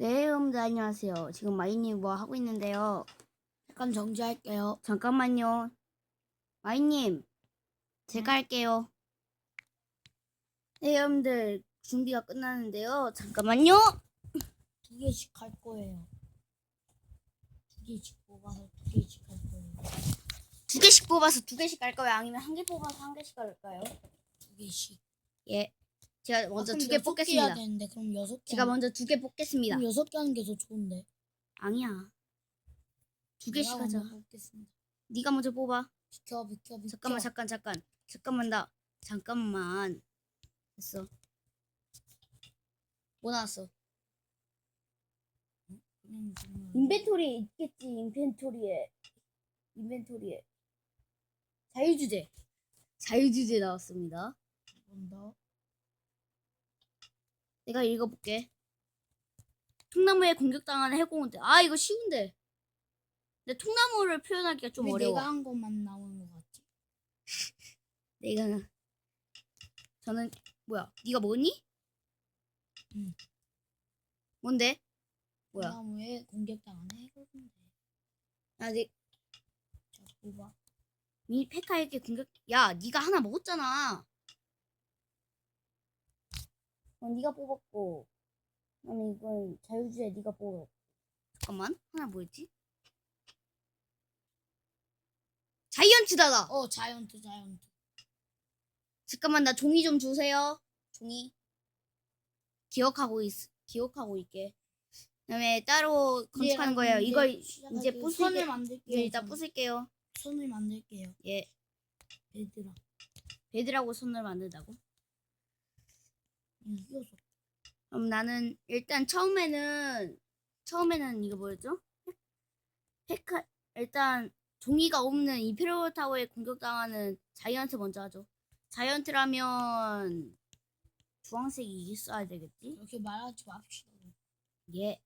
네, 여러분들 안녕하세요. 지금 마이님 뭐 하고 있는데요. 잠깐 정지할게요. 잠깐만요. 마이님, 제가 할게요. 네, 여러분들 준비가 끝났는데요. 잠깐만요. 두 개씩 할 거예요. 두 개씩 뽑아서 두 개씩 할 거예요. 두 개씩 뽑아서 두 개씩 할까요? 아니면 한 개 뽑아서 한 개씩 할까요? 두 개씩. 예. 제가 먼저 아, 그럼 두개 뽑겠습니다. 되는데 그럼 여섯 개. 제가 하는- 먼저 두 개 뽑겠습니다. 그럼 여섯 개 하는 게 더 좋은데. 아니야. 두 개씩 내가 하자. 먼저 뽑겠습니다. 네가 먼저 뽑아. 비켜 비켜 비켜. 잠깐만, 잠깐, 잠깐. 잠깐만, 나. 잠깐만. 됐어. 뭐 나왔어? 정말. 인벤토리에 있겠지 인벤토리에 인벤토리에 자유주제 자유주제 나왔습니다 한번 더. 내가 읽어볼게 통나무에 공격당하는 해공원대 아 이거 쉬운데 근데 통나무를 표현하기가 좀 왜 어려워 내가 한 것만 나오는 것 같지? 내가 저는 뭐야 네가 뭐니? 응. 뭔데? 뭐야 나무에 공격당하는 해골인데. 아, 네, 자 뽑아. 미니 페카에게 공격 야 네가 하나 먹었잖아 어, 네가 뽑았고 아니 이건 자유주의 네가 뽑았고 잠깐만 하나 뭐였지? 자이언츠다다 어 자이언트 자이언트. 잠깐만 나 종이 좀 주세요 종이 기억하고 있 기억하고 있게 그다음에 따로 건축하는 거예요 이거 이제 부술게 선을 만들게요. 일단 선. 부술게요 선을 만들게요. 예 얘들아. 베드라고 손을 만든다고 이겨서. 그럼 나는 일단 처음에는 처음에는 이거 뭐였죠? 페카 일단 종이가 없는 이페리얼 타워에 공격당하는 자이언트 먼저 하죠. 자이언트라면 주황색이 있어야 되겠지? 그렇게 말하지 맙시다. 예.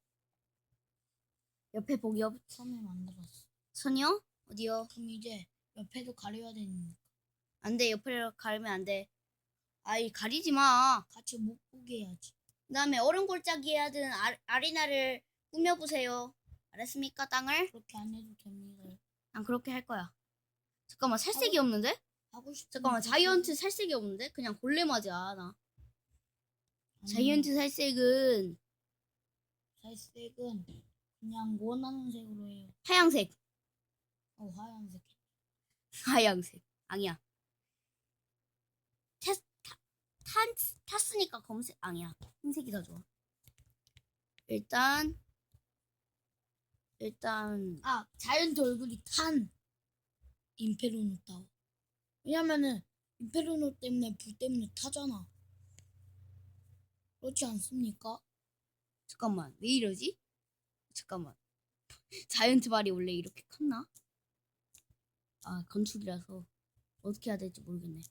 옆에 보기 없 선을 만들었어. 선이요? 어디요? 그럼 이제 옆에도 가려야 되니까 안 돼. 옆에 가리면 안 돼. 아이 가리지 마. 같이 못 보게 해야지. 그다음에 얼음 골짜기에 하든 아, 아리나를 꾸며보세요. 알았습니까, 땅을? 그렇게 안 해도 됩니다. 난 그렇게 할 거야. 잠깐만 살색이 없는데? 하고 싶은 잠깐만 거 자이언트 살색이 없는데? 그냥 골레마지야 나. 아니, 자이언트 살색은 살색은 그냥 원하는 색으로 해요. 하양색. 어 하얀색. 하양색. 아니야. 탔, 타, 탄, 탔으니까 검색 아니야. 흰색이 더 좋아. 일단 일단 아 자이언트 얼굴이 탄 임페르노 타워. 왜냐면은 임페르노 때문에 불 때문에 타잖아. 그렇지 않습니까? 잠깐만 왜 이러지? 잠깐만 자이언트 발이 원래 이렇게 컸나? 아 건축이라서 어떻게 해야 될지 모르겠네.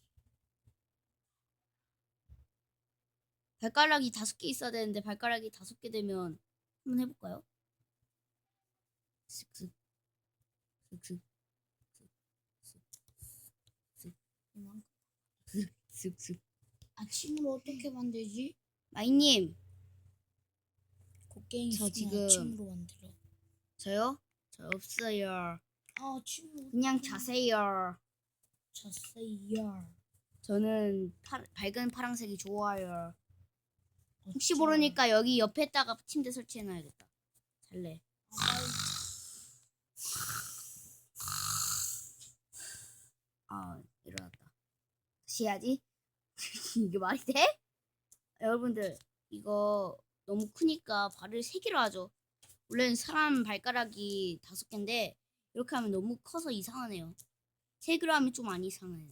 발가락이 다섯 개 있어야 되는데 발가락이 다섯 개 되면 한번 해볼까요? 슥슥 아침으로 어떻게 만들지? 마이님 곡괭이 저 지금- 아침으로 만들어. 저요? 저 없어요. 아 아침으로 그냥. 자세요. 자세요. 저는 파, 밝은 파랑색이 좋아요. 혹시 모르니까 여기 옆에다가 침대 설치해놔야겠다. 잘래. 아 일어났다. 다시 해야지. 이게 말이 돼? 여러분들 이거 너무 크니까 발을 세 개로 하죠. 원래는 사람 발가락이 다섯 개인데 이렇게 하면 너무 커서 이상하네요. 세 개로 하면 좀 안 이상하네.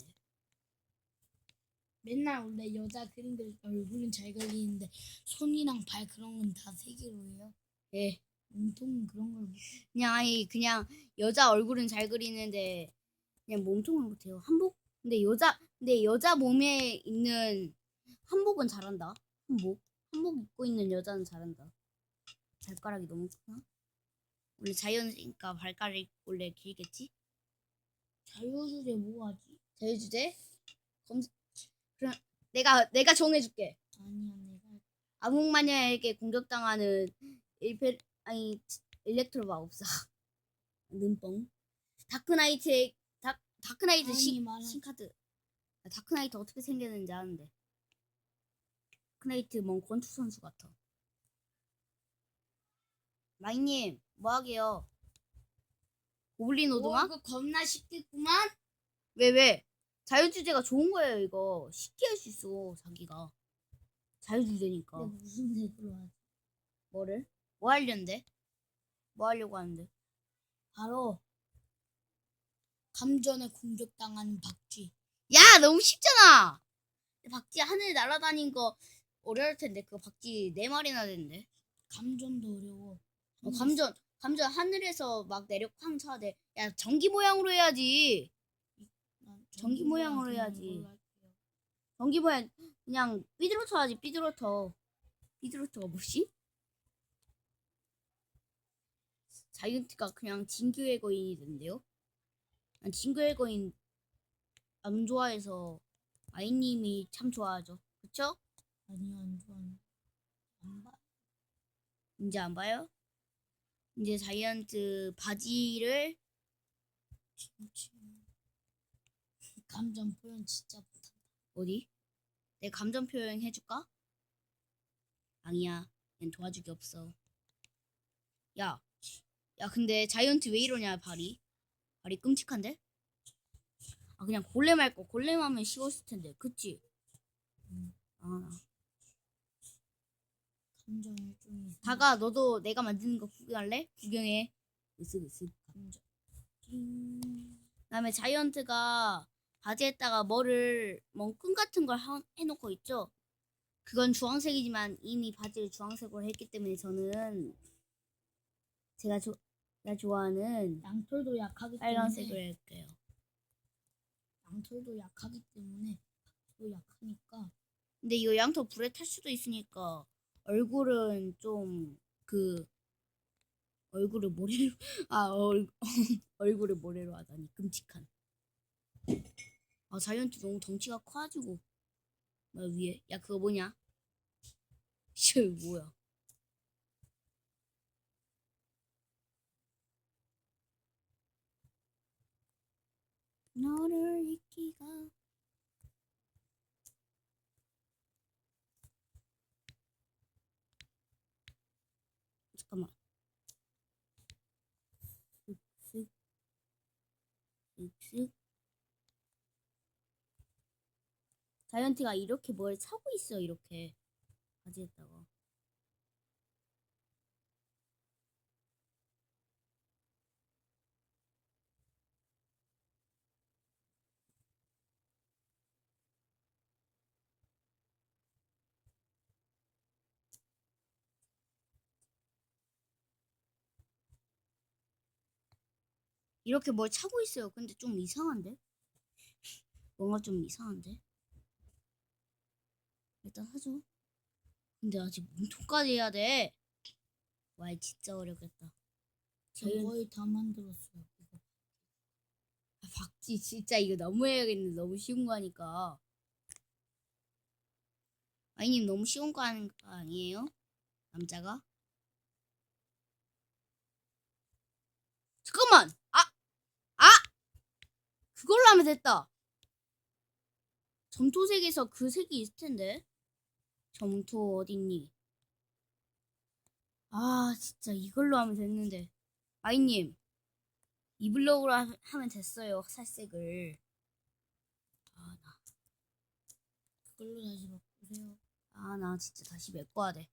맨날 원래 여자 그림 그릴 때 얼굴은 잘 그리는데 손이랑 발 그런 건 다 세 개로 해요. 예. 몸통 그런 걸 못- 그냥 아니 그냥 여자 얼굴은 잘 그리는데 그냥 몸통을 못해요. 한복? 근데 여자 근데 여자 몸에 있는 한복은 잘한다. 한복 한복 입고 있는 여자는 잘한다. 발가락이 너무 크나? 원래 자연이니까 발가락이 원래 길겠지? 자유주제 뭐 하지? 자유주제? 검 그럼 내가 내가 정해줄게. 아니야 내가 암흑마녀에게 공격당하는 일페 아니 일렉트로 마법사 눈뻥 다크나이트의 다, 다크나이트 아니, 신, 말하- 신카드 나 다크나이트 어떻게 생겼는지 아는데 다크나이트 뭔 권투 선수 같아 마이님 뭐하게요 고블린 오도막? 이거 겁나 쉽겠구만. 왜 왜? 자유주제가 좋은 거예요 이거 쉽게 할 수 있어 자기가 자유주제니까 무슨 색으로 하지? 뭐를? 뭐 하려는데? 뭐 하려고 하는데? 바로 감전에 공격당하는 박쥐. 야 너무 쉽잖아 박쥐 하늘 날아다닌 거 어려울 텐데 그거 박쥐 네 마리나 되는데 감전도 어려워. 어, 감전 감전 하늘에서 막 내려 쾅 쳐야 돼야 전기 모양으로 해야지 난 전기 모양 모양으로 해야지. 전기 모양 그냥 삐뚤어터 하지 삐뚤어터 삐뚤어터가 뭐지? 자이언트가 그냥 진규의 거인이 된대요 난 진규의 거인 안 좋아해서 아이님이 참 좋아하죠 그쵸? 아니 안 좋아하는. 안 봐. 이제 안 봐요? 이제 자이언트 바지를 김치. 감전 표현 진짜 못한다. 어디? 내 감정 표현 해줄까? 아니야, 난 도와주기 없어. 야, 야, 근데 자이언트 왜 이러냐 발이? 발이 끔찍한데? 아 그냥 골렘 할 거. 골렘 하면 쉬웠을 텐데, 그치? 음. 아, 감전이 좀. 다가 너도 내가 만드는 거 구경할래? 구경해. 으쓱으쓱. 감전. 띵. 그다음에 자이언트가 바지에다가 뭐를 멍끈 같은 걸 하- 해놓고 있죠. 그건 주황색이지만 이미 바지를 주황색으로 했기 때문에 저는 제가 조, 제가 좋아하는 양털도 약하기 빨간색을 때문에 할게요. 양털도 약하기 때문에 또 약하니까 근데 이거 양털 불에 탈 수도 있으니까 얼굴은 좀 그 얼굴을 모래로 아 얼, 얼굴을 모래로 하다니 끔찍한. 아 자이언트 너무 덩치가 커가지고 나 위에 야 그거 뭐냐? 씨 뭐야? 너를 잊기가 잠깐만. 쓱쓱 쓱쓱 자이언티가 이렇게 뭘 차고 있어 이렇게 바지에다가 이렇게 뭘 차고 있어요. 근데 좀 이상한데? 뭔가 좀 이상한데? 일단 하죠. 근데 아직 몸통까지 해야 돼. 와, 진짜 어렵겠다. 저 자이언 거의 다 만들었어요. 이거. 아, 박지 진짜 이거 너무 해야겠는데 너무 쉬운 거 하니까. 아이님 너무 쉬운 거 하는 거 아니에요? 남자가? 잠깐만! 아! 아! 그걸로 하면 됐다. 점토색에서 그 색이 있을 텐데. 점토 어딨니? 아, 진짜 이걸로 하면 됐는데. 아이님, 이 블록으로 하- 하면 됐어요, 살색을. 아, 나, 그걸로 다시 바꾸세요. 아, 나 진짜 다시 메꿔야 돼.